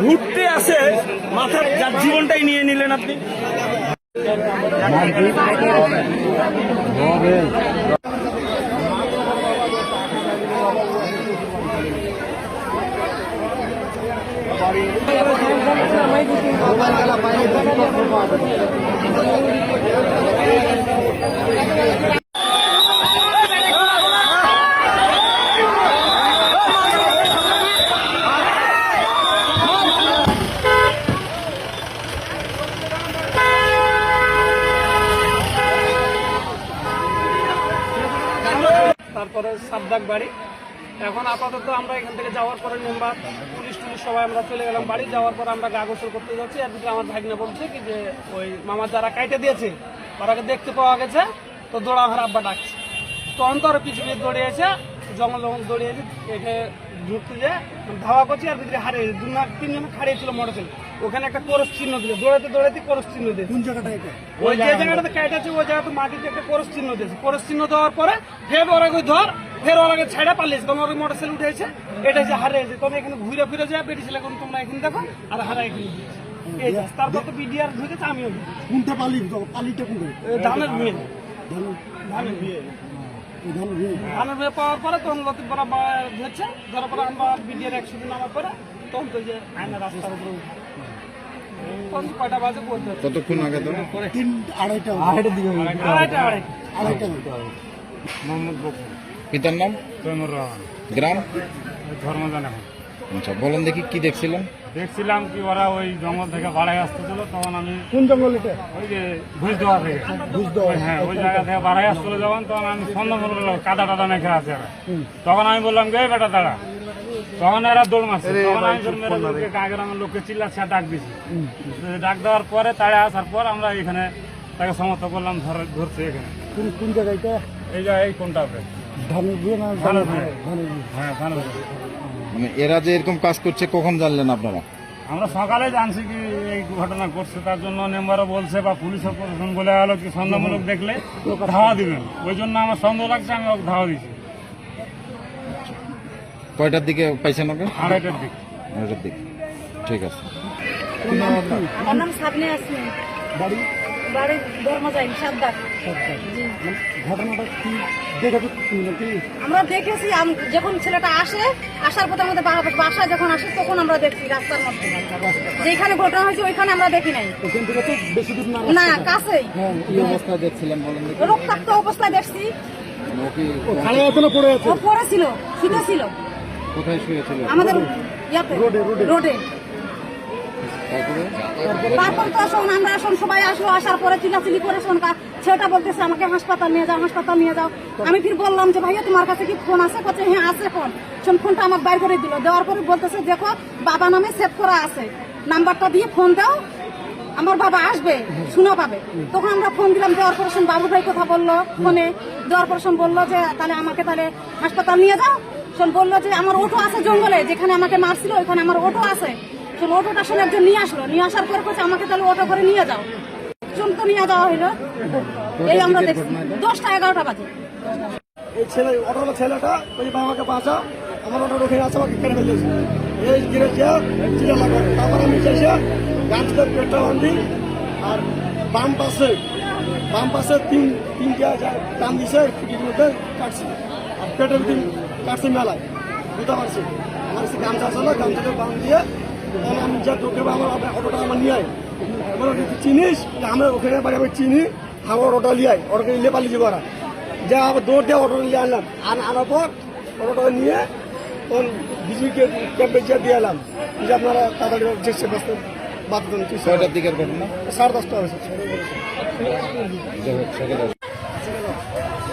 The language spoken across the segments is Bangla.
ঘুরতে আসে মাথার যার জীবনটাই নিয়ে নিলেন আপনি। তারপরে সাবদাক বাড়ি। এখন আপাতত আমরা এখান থেকে যাওয়ার পরে মেম্বার, পুলিশ টুলিশ সবাই আমরা চলে গেলাম বাড়ি। যাওয়ার পর আমরা গা গোসল করতে যাচ্ছি। আর দিকে আমার ভাগনা বলছে কি যে, ওই মামার যারা কাইটে দিয়েছে ওরাকে দেখতে পাওয়া গেছে। তো দৌড়া আমার আব্বা ডাকছে। তো আরও পিছু পিছু দৌড়িয়েছে, জঙ্গল জঙ্গল দৌড়িয়েছে এখানে ঢুকতে যে ধাওয়া করছি আর ভিতরে হারিয়ে দু না তিনজন হারিয়েছিল মোটরসাইকেল ওখানে একটা করস চিহ্ন দিল দৌড়াতে দৌড়াতে করস চিহ্ন দিয়েছে। কোন জায়গাটা ওই যে জায়গাটাতে কাইট আছে ওই জায়গাতে মাটিতে একটা করস চিহ্ন দিয়েছে। করস চিহ্ন দেওয়ার পরে ফের ওরা ধর ফের ওরা ছেড়ে পালিয়েছে। তখন ওর মোটর সাইকেল উঠেছে এটা যে হারিয়েছে তবে এখানে ঘুরে ফিরে যায় বেটি এখন তোমরা এখানে দেখো আর হারা এখানে দিয়েছে। তারপর তো বিডিআর ঢুকেছে আমিও। কোনটা পালি পালিটা কোনটা? ধানের ধান- ধানের ভিড়। ধানের বিয়ে পাওয়ার পরে তখন লতিফ পরে আমরা বিডিআর একশো দিন নামার পরে তখন তো যে আয়না রাস্তার উপরে। কতক্ষণ আগে তো তিন আড়াইটা আড়াইটার দিকে আড়াইটা আড়াইটা। আড়াইটা মোহাম্মদ বকুল পিতার নাম? তৈমুর রহমান। গ্রাম? ধর্ম এখন আচ্ছা বলেন দেখি কি দেখছিলেন? দেখছিলাম কি ওরা ওই জঙ্গল থেকে বাড়াই আসতেছিল তখন আমি কোন জঙ্গল এটা? ওই যে ঘুষ দেওয়া থেকে। দেওয়া হ্যাঁ ওই জায়গা থেকে বাড়াই আসছিল যখন তখন আমি সন্দেহ করল কাদা টাদা মেখে আছে তখন আমি বললাম গে বেটা দাঁড়া। তখন এরা দৌড় মারছে। তখন আমি লোককে গ্রামের লোককে চিল্লাচ্ছে ডাক দিছি। ডাক দেওয়ার পরে তাড়ে আসার পর আমরা এখানে তাকে সমর্থ করলাম ধরে ধরছে এখানে। কোন কোন জায়গা এই জায়গায় এই কোনটাতে ধানের বিয়ে না ধানের বিয়ে। ধানের বিয়ে। হ্যাঁ ধানের মানে এরা যে এরকম কাজ করছে কখন জানলেন আপনারা? আমরা সকালে জানছি কি এই ঘটনা করছে তার জন্য মেম্বারও বলছে বা পুলিশও প্রশাসন বলে গেল কি সন্দেহমূলক দেখলে ধাওয়া দিবেন। ওই জন্য আমার সন্দেহ লাগছে আমি ওকে ধাওয়া দিছি কয়টার দিকে পাইছেন ওকে? আড়াইটার দিক। নয়টার দিকে। ঠিক আছে। আমার নাম সাবনে আসমি বাড়ি? বাড়ি ধর্মজাই সাদ্দার ঘটনাটা কি আমরা দেখেছি যখন ছেলেটা আসে আসার পথে আমাদের বাসায় যখন আসে তখন আমরা দেখছি রাস্তার মধ্যে। যেখানে ঘটনা হয়েছে ওইখানে আমরা দেখি নাই। না কাছেই। হ্যাঁ অবস্থায় দেখছিলেন বলেন দেখি। রক্তাক্ত অবস্থায় দেখছি। পড়ে শুতে ছিল কোথায় শুয়েছিল? আমাদের রোডে, রোডে। তারপরে তো শোন আমরা শোন সবাই আসলো আসার পরে চিলাচিলি করে শোনকা ছেলেটা বলতেছে, আমাকে হাসপাতাল নিয়ে যাও, হাসপাতাল নিয়ে যাও। আমি ফির বললাম যে, ভাইয়া, তোমার কাছে কি ফোন আছে? বলছে হ্যাঁ আছে ফোন শোন ফোনটা আমার বাইর করে দিল। দেওয়ার পরে বলতেছে, দেখো, বাবা নামে সেভ করা আছে। নাম্বারটা দিয়ে ফোন দাও, আমার বাবা আসবে, শুনো পাবে তখন আমরা ফোন দিলাম, দেওয়ার পরে বাবু ভাই কথা বলল ফোনে দেওয়ার পরে বলল যে, তাহলে আমাকে তাহলে হাসপাতাল নিয়ে যাও। শোন, বলল যে, আমার অটো আছে জঙ্গলে, যেখানে আমাকে মারছিল, ওইখানে আমার অটো আছে। শোন অটোটা শোন একজন নিয়ে আসলো। নিয়ে আসার পর বলছে আমাকে তাহলে অটো করে নিয়ে যাও। শোন তো নিয়ে যাওয়া হইল। এই আমরা দেখছি। দশটা এগারোটা বাজে। এই ছেলে অটোওয়ালা ছেলেটা ওই বাবাকে বাঁচা আমার অটো ওখানে আছে আমাকে কেটে ফেলেছে এই গিরে যা চিড়ে লাগা তারপর আমি এসে গাছটা পেটটা বান্ধি আর বাম পাশে বাম পাশে তিন, তিনটা টান দিছে, খুঁটির মধ্যে কাটছি। আর পেটের দিন কাটছি মেলায়। বুঝতে পারছি আমার সে গামছা না, গামছাটা বাম দিয়ে আমি যা ঢুকে আমার আমার অটোটা আমার নিয়ে আয় বলো তুই চিনিস আমি ওখানে বাড়ি আমি চিনি আমার অটো লিয়ে আয় অটোকে নিয়ে পালিয়ে যাব ওরা যা আবার দৌড় দিয়ে অটো নিয়ে আনলাম আর আনার পর অটোটা নিয়ে তখন বিজুকে ক্যাম্পে যা দিয়ে এলাম যে আপনারা তাড়াতাড়ি চেষ্টা ব্যস্ত বাধ্য কয়টার দিকের ঘটনা? সাড়ে দশটা হয়েছে।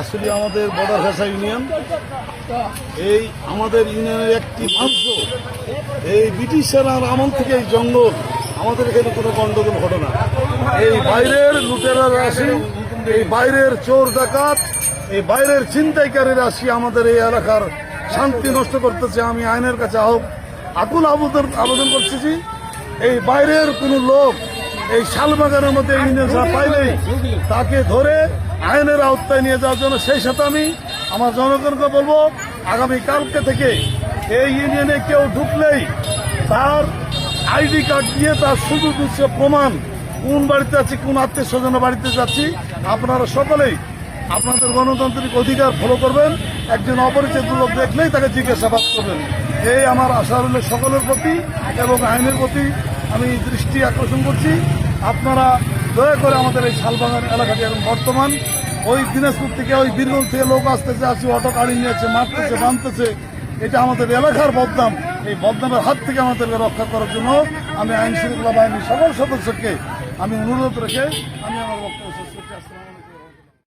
আসলে আমাদের বর্ডার ভাষা ইউনিয়ন এই আমাদের ইউনিয়নের একটি অংশ এই ব্রিটিশের আমল থেকে এই জঙ্গল, আমাদের এখানে কোনো গন্ডগোল ঘটনা এই বাইরের লুটেরা রাশি, এই বাইরের চোর ডাকাত, এই বাইরের ছিনতাইকারী রাশি আমাদের এই এলাকার শান্তি নষ্ট করতেছে। আমি আইনের কাছে আহ আকুল আবেদন আবেদন করতেছি এই বাইরের কোনো লোক এই শালবাগানের মধ্যে ইউনিয়ন পাইলেই তাকে ধরে আইনের আওতায় নিয়ে যাওয়ার জন্য সেই সাথে আমি আমার জনগণকে বলব, আগামী কালকে থেকে এই ইউনিয়নে কেউ ঢুকলেই তার আইডি কার্ড দিয়ে তার শুধু দিচ্ছে প্রমাণ। কোন বাড়িতে আছি, কোন আত্মীয় স্বজনের বাড়িতে যাচ্ছি, আপনারা সকলেই আপনাদের গণতান্ত্রিক অধিকার ফলো করবেন। একজন অপরিচিত লোক দেখলেই তাকে জিজ্ঞাসাবাদ করবেন। এই আমার আশা সকলের প্রতি এবং আইনের প্রতি আমি দৃষ্টি আকর্ষণ করছি। আপনারা দয়া করে আমাদের এই শালবাগান এলাকাটি এখন বর্তমান, ওই দিনাজপুর থেকে ওই বীরগঞ্জ থেকে লোক আসতেছে, আসি অটো গাড়ি নিয়েছে, মারতেছে বাঁধতেছে এটা আমাদের এলাকার বদনাম। এই বদনামের হাত থেকে আমাদেরকে রক্ষা করার জন্য আমি আইন শৃঙ্খলা বাহিনীর সকল সদস্যকে আমি অনুরোধ রেখে আমি আমার বক্তব্য শেষ করছি।